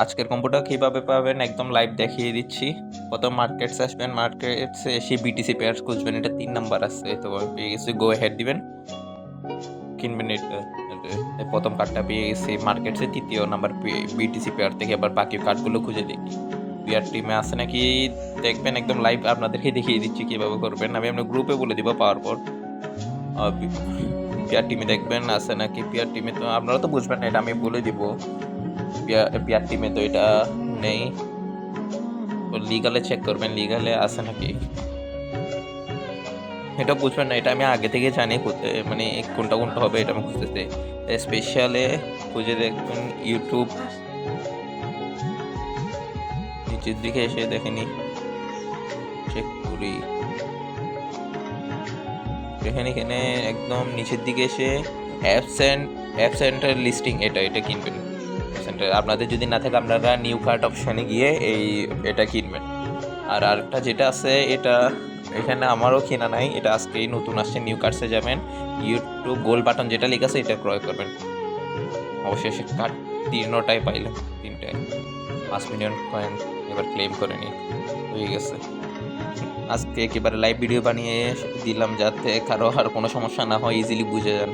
আজকের কম্পিউটার কীভাবে পাবেন একদম লাইভ দেখিয়ে দিচ্ছি। প্রথম মার্কেটস আসবেন মার্কেটসে এসে বিটিসি পেয়ার খুঁজবেন, এটা তিন নাম্বার আছে, তো পেয়ে গেছি গো হেড দিবেন। কিনবেন এটা প্রথম কার্ডটা পেয়ে গেছি মার্কেটসে তৃতীয় নাম্বার বিটিসি পেয়ার থেকে আবার বাকি কার্ডগুলো খুঁজে দেখি। বিআর টিমে আছে নাকি, দেখবেন একদম লাইভ আপনাদেরকে দেখিয়ে দিচ্ছি কীভাবে করবেন, আমি আপনার গ্রুপে বলে দিব পাওয়ার পর পিয়ার টিমে দেখবেন, আছে নাকি? পিয়ার টিমে তো, আপনারা তো বুঝবেন না, এটা আমি বলে দিব। পিয়ার টিমে তো এটা নেই। লিগালে চেক করবেন লিগালে আছে নাকি? এটা বুঝবেন না, এটা আমি আগে থেকে জানি মানে কোনটা কোনটা হবে এটা আমি খুঁজতেছি স্পেশালে খুঁজে দেখবেন ইউটিউব নিচের দিকে এসে দেখেনি চেক করি। দেখেন এখানে একদম নিচের দিকে এসে অ্যাপস অ্যান্ড অ্যাপস লিস্টিং এটা এটা কিনবেন। সেন্টার আপনাদের যদি না থাকে, আপনারা নিউ কার্ড অপশানে গিয়ে এই, এটা কিনবেন। আর আরেকটা যেটা আছে, এটা এখানে আমারও কেনা নাই। এটা আজকেই নতুন আসছে নিউ কার্ডসে যাবেন। ইউটিউব গোল বাটন যেটা লেখা আছে, এটা ক্রয় করবেন। অবশেষে কার্ড তিনটাই পাইলাম তিনটায় পাঁচ মিলিয়ন কয়েন এবার ক্লেম করে নিই। হয়ে গেছে। আজকে একেবারে লাইভ ভিডিও বানিয়ে দিলাম যাতে কারও আর কোনো সমস্যা না হয় ইজিলি বুঝে যান।